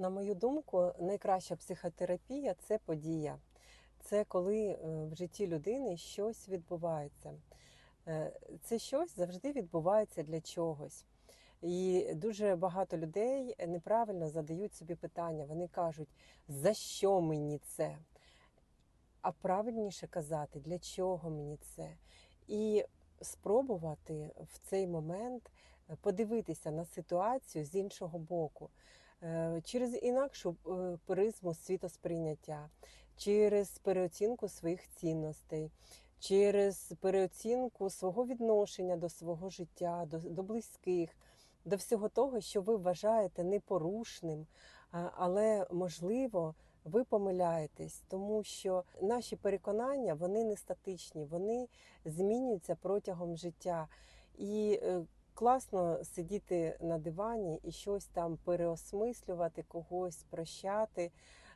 На мою думку, найкраща психотерапія це подія. Це коли е, в житті людини щось відбувається. Е, Це щось завжди відбувається для чогось. І дуже багато людей неправильно задають собі питання. Вони кажуть, за що мені це? А правильніше казати, для чого мені це? І спробувати в цей момент е, подивитися на ситуацію з іншого боку через інакшу е, призму світосприйняття, через переоцінку своїх цінностей, через переоцінку свого відношення до свого життя, до, до близьких, до всього того, що ви вважаєте непорушним, але можливо. Ви помиляєтесь, тому що наші переконання вони не статичні, вони змінюються протягом життя. І е, класно сидіти на дивані і щось там переосмислювати, когось прощати,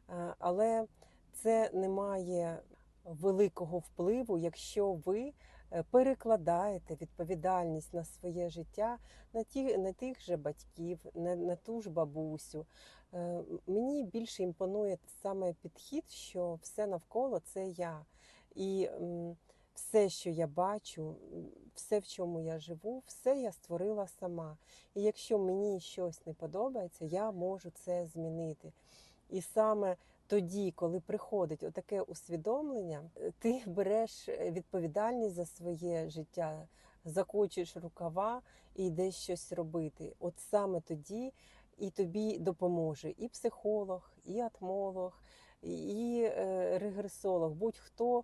Е, але це не має великого впливу, якщо ви е, перекладаєте відповідальність на своє життя на ті на тих же батьків, на, на ту ж бабусю. Е, Мені більше імпонує саме підхід, що все навколо це я. І все, що я бачу, все, в чому я живу, все я створила сама. І якщо мені щось не подобається, я можу це змінити. І саме тоді, коли приходить отаке усвідомлення, е, ти береш відповідальність за своє життя, закочуєш рукава і йдеш щось робити. От саме тоді і тобі допоможе і психолог, і атмолог, і е, регресолог, будь-хто, е,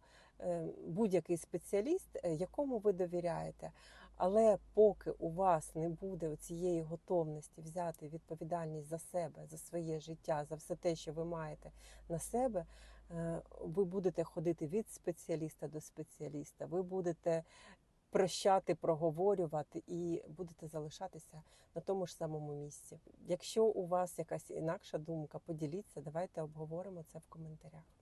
будь-який спеціаліст, е, якому ви довіряєте. Але поки у вас не буде цієї готовності взяти відповідальність за себе, за своє життя, за все те, що ви маєте на себе, е, ви будете ходити від спеціаліста до спеціаліста, ви будете прощати, проговорювати і будете залишатися на тому ж самому місці. Якщо у вас якась інакша думка, поділіться, давайте обговоримо це в коментарях.